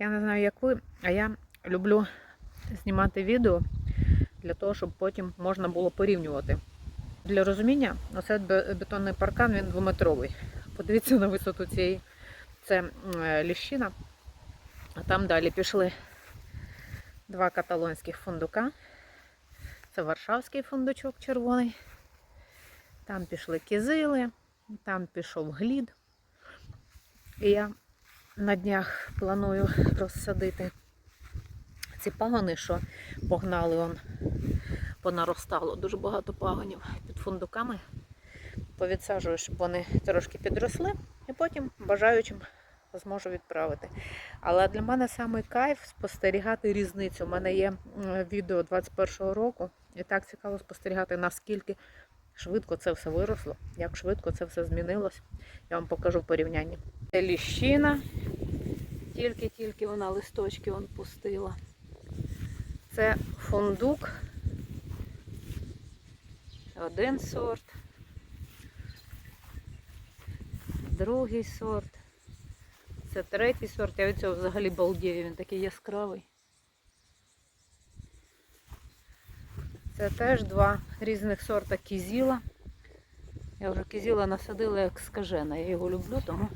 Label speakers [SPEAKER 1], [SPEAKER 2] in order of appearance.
[SPEAKER 1] Я не знаю, як ви, а я люблю знімати відео для того, щоб потім можна було порівнювати. Для розуміння, оце бетонний паркан, він двометровий. Подивіться на висоту цієї. Це е, ліщина. А там далі пішли два каталонських фундука. Це варшавський фундучок червоний. Там пішли кизили, там пішов глід. І я на днях планую розсадити ці пагони, що погнали он, понаростало дуже багато пагонів під фундуками. Повідсаджую, щоб вони трошки підросли, і потім бажаючим зможу відправити. Але для мене саме кайф спостерігати різницю. У мене є відео 21-го року, і так цікаво спостерігати, наскільки швидко це все виросло, як швидко це все змінилось. Я вам покажу в порівнянні. Це ліщина, тільки-тільки вона листочки он пустила. Це фундук. Один сорт. Другий сорт. Це третій сорт. Я від цього взагалі балдію, він такий яскравий. Це теж два різних сорта кізіла. Я вже кізіла насадила як скажена. Я його люблю, тому